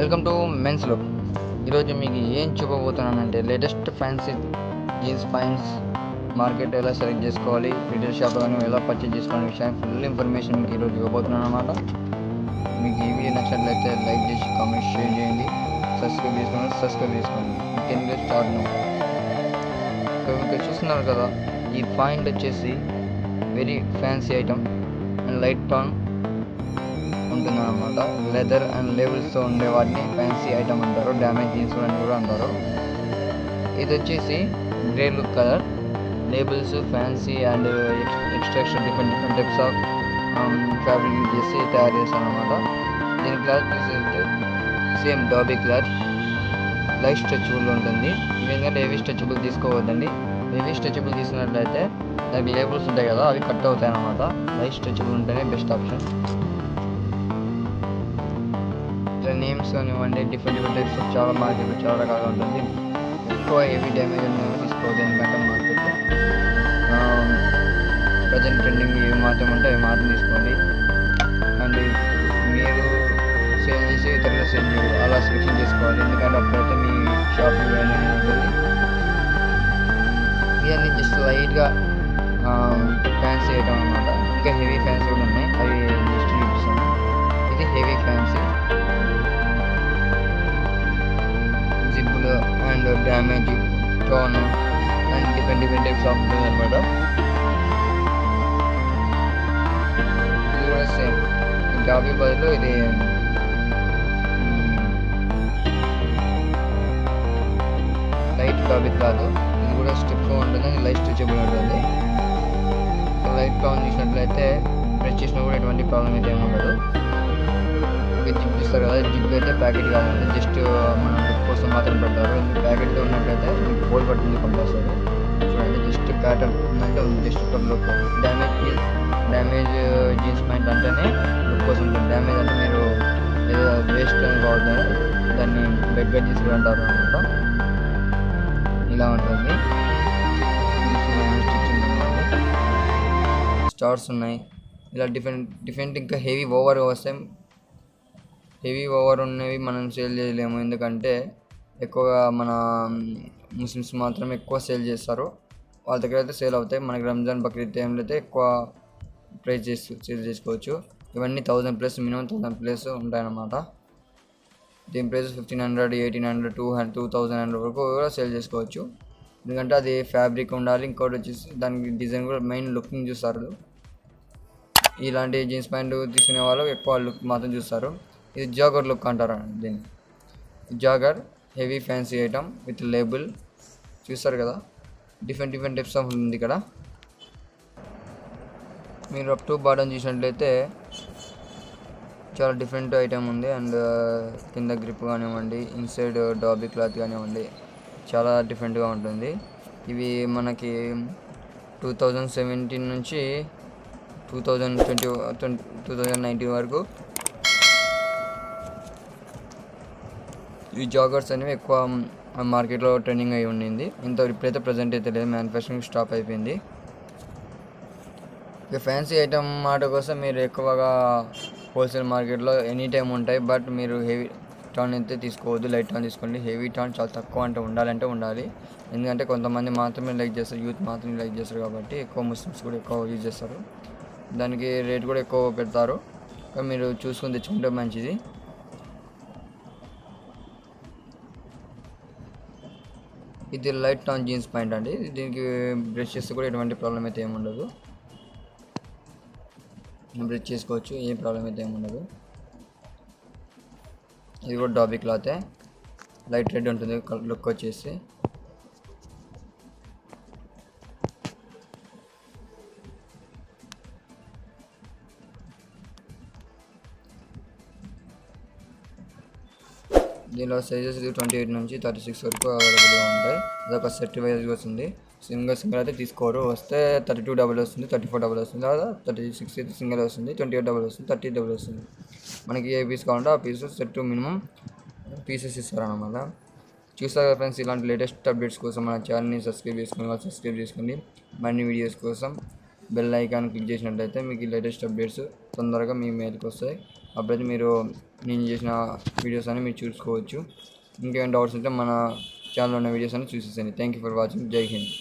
Welcome to men's look ఈరోజు మీకు ఏం చూపబోతున్నానంటే latest fancy jeans pants market ఎలా సెలెక్ట్ చేసుకోవాలి రిటైల్ షాప్లో కానీ ఎలా పర్చేజ్ చేసుకోవాలనే విషయం ఫుల్ ఇన్ఫర్మేషన్ మీకు ఈరోజు ఇవ్వబోతున్నాను అనమాట మీకు ఈ వీడియో నచ్చినట్లయితే లైక్ చేసి కామెంట్ షేర్ చేయండి. సబ్స్క్రైబ్ చేసుకోండి సబ్స్క్రైబ్ చేసుకోండి. ఇంకెందుకు స్టార్ట్ ఇక్కడ చూస్తున్నారు కదా ఈ పాయింట్ వచ్చేసి very fancy item and light tone ఉంటుంది అనమాట లెదర్ అండ్ లేబుల్స్తో ఉండే వాటిని ఫ్యాన్సీ ఐటమ్ అంటారు డ్యామేజ్ జీన్స్ అని కూడా అంటారు. ఇది వచ్చేసి grey look colour labels fancy and extraction different different types of fabric use చేసి తయారు చేస్తాను అనమాట దీని cloth same dobby cloth light stretchable ఉంటుంది. ఎందుకంటే హెవీ స్ట్రెచబుల్ తీసుకోవద్దండి. హెవీ స్ట్రెచబుల్ తీసుకున్నట్లయితే దానికి లేబుల్స్ ఉంటాయి కదా అవి కట్ అవుతాయి అనమాట లైట్ స్ట్రెచబుల్ ఉంటేనే బెస్ట్ ఆప్షన్ నేమ్స్ కానివ్వండి డిఫరెంట్ డిఫరెంట్ టైప్స్ ఆఫ్ చాలా మార్కెట్లో చాలా రకాలుగా ఉంటుంది. ఎక్కువ హెవీ డ్యామేజ్ అనేవి తీసుకోవద్దు ఎందుకంటే మార్కెట్లో ప్రజెంట్ ట్రెండింగ్ ఏవి మాత్రం ఉంటే అవి మాత్రం తీసుకోండి. అండ్ మీరు సేల్ చేసి ఇతరులు సేల్ చేయరు. అలా సెలెక్షన్ చేసుకోవాలి ఎందుకంటే అప్పుడైతే మీ షాప్ ఉంటుంది. ఇవన్నీ జస్ట్ లైట్గా fans tone and different different types of ఉంటుంది అనమాట ఇది కూడా సేమ్ డాబీ బదులు ఇది లైట్ డాబీ కాదు. ఇది కూడా స్టిఫ్ ఉంటుంది. లైట్ స్ట్రెచబుల్ ఉంటుంది. లైట్ టౌన్ చేసినట్లయితే ప్రెస్ చేసినా కూడా ఎటువంటి ప్రాబ్లం అయితే ఏమి ఉండదు. జిప్ ఇస్తారు కదా జిప్ అయితే ప్యాకెట్ కాదండి జస్ట్ మనం కోసం మాత్రం పెడతారు. ప్యాకెట్లో ఉన్నట్టయితే మీకు హోల్ పట్టింది కంపల్సరీ చూడండి జస్ట్ ప్యాటర్న్ ఉందంటే ఉంది. Just look damage damage jeans pant అంటేనే లుక్ కోసం డ్యామేజ్ అంటే మీరు ఏదో వేస్ట్ అని వాడుతారు దాన్ని బెగ్గా తీసుకురంటారు అనమాట ఇలా ఉంటుంది. స్టార్స్ ఉన్నాయి. ఇలా డిఫరెంట్ డిఫరెంట్ ఇంకా హెవీ ఓవర్ వస్తాయి హెవీ ఓవర్ ఉన్నవి మనం సేల్ చేయలేము. ఎందుకంటే ఎక్కువగా మన ముస్లిమ్స్ మాత్రం ఎక్కువ సేల్ చేస్తారు. వాళ్ళ దగ్గర అయితే సేల్ అవుతాయి. మనకి రంజాన్ బక్రీద్ టైంలో అయితే ఎక్కువ ప్రైస్ చేసి సేల్ చేసుకోవచ్చు. ఇవన్నీ thousand plus minimum thousand plus ఉంటాయన్నమాట. దీని price fifteen hundred eighteen hundred two hundred two thousand hundred వరకు కూడా సేల్ చేసుకోవచ్చు. ఎందుకంటే అది ఫ్యాబ్రిక్ ఉండాలి. ఇంకోటి వచ్చేసి దానికి డిజైన్ కూడా మెయిన్ లుకింగ్ చూస్తారు. ఇలాంటి జీన్స్ ప్యాంట్ తీసుకునే వాళ్ళు ఎక్కువ లుక్ మాత్రం చూస్తారు. ఇది జాగర్ లుక్ అంటారు దీన్ని. Jogger heavy fancy item with label. చూస్తారు కదా? డిఫరెంట్ డిఫరెంట్ టైప్స్ ఆఫ్ ఉంది ఇక్కడ. మీరు అప్ టు బాటమ్ చూసినట్లయితే చాలా డిఫరెంట్ ఐటమ్ ఉంది. అండ్ కింద గ్రిప్ కానివ్వండి ఇన్సైడ్ డాబీ క్లాత్ కానివ్వండి చాలా డిఫరెంట్గా ఉంటుంది. ఇవి మనకి టూ థౌజండ్ సెవెంటీన్ నుంచి two thousand twenty two thousand nineteen వరకు ఈ జాగర్స్ అనేవి ఎక్కువ మార్కెట్లో ట్రెండింగ్ అయి ఉండింది. ఇంత ఇప్పుడైతే ప్రజెంట్ అయితే లేదు. మ్యానుఫ్యాక్చరింగ్ స్టాప్ అయిపోయింది. ఇక ఫ్యాన్సీ ఐటమ్ మాట కోసం మీరు ఎక్కువగా హోల్సేల్ మార్కెట్లో ఎనీ టైం ఉంటాయి. బట్ మీరు హెవీ టర్న్ అయితే తీసుకోవద్దు. లైట్ టర్న్ తీసుకోండి. హెవీ టర్న్ చాలా తక్కువ అంటే ఉండాలంటే ఉండాలి. ఎందుకంటే కొంతమంది మాత్రమే లైక్ చేస్తారు. యూత్ మాత్రమే లైక్ చేస్తారు కాబట్టి ఎక్కువ ముస్లిమ్స్ కూడా ఎక్కువ యూజ్ చేస్తారు. దానికి రేట్ కూడా ఎక్కువ పెడతారు. మీరు చూసుకొని తెచ్చుకుంటే మంచిది. ఇది లైట్ టౌన్ జీన్స్ పాయింట్ అండి. దీనికి బ్రష్ చేస్తే కూడా ఎటువంటి ప్రాబ్లం అయితే ఏమి ఉండదు. బ్రష్ చేసుకోవచ్చు ఏ ప్రాబ్లం అయితే ఏమి ఉండదు. ఇది కూడా డాబీ క్లాతే. లైట్ రెడ్ ఉంటుంది లుక్ వచ్చేసి. దీనిలో సైజెస్ ట్వంటీ ఎయిట్ నుంచి థర్టీ సిక్స్ వరకు అవైలబుల్గా ఉంటాయి. అదొక సెట్ వైజ్గా వస్తుంది. సింగిల్ సింగిల్ అయితే తీసుకోరు. వస్తే థర్టీ టూ డబుల్ వస్తుంది థర్టీ ఫోర్ డబుల్ వస్తుంది. లేదా థర్టీ సిక్స్ అయితే సింగిల్ వస్తుంది ట్వంటీ ఎయిట్ డబుల్ వస్తుంది థర్టీ డబుల్ వస్తుంది. మనకి ఏ పీస్ కావాలంటే ఆ పీస్ సెట్ మినిమం పీసెస్ ఇస్తారన్నమాట. చూసారు ఫ్రెండ్స్ ఇలాంటి లేటెస్ట్ అప్డేట్స్ కోసం మన ఛానల్ని సబ్స్క్రైబ్ చేసుకుని వాళ్ళు సబ్స్క్రైబ్ చేసుకోండి మరిన్ని వీడియోస్ కోసం బెల్ ఐకాన్ క్లిక్ చేసినట్లయితే మీకు లేటెస్ట్ అప్డేట్స్ తొందరగా మీ మెయిల్కి వస్తాయి. అప్పుడైతే మీరు నేను చేసిన వీడియోస్ అని మీరు చూసుకోవచ్చు. ఇంకేమైనా డౌట్స్ ఉంటే మన ఛానల్లో ఉన్న వీడియోస్ అని చూసేసండి థ్యాంక్ యూ ఫర్ వాచింగ్ జై హింద్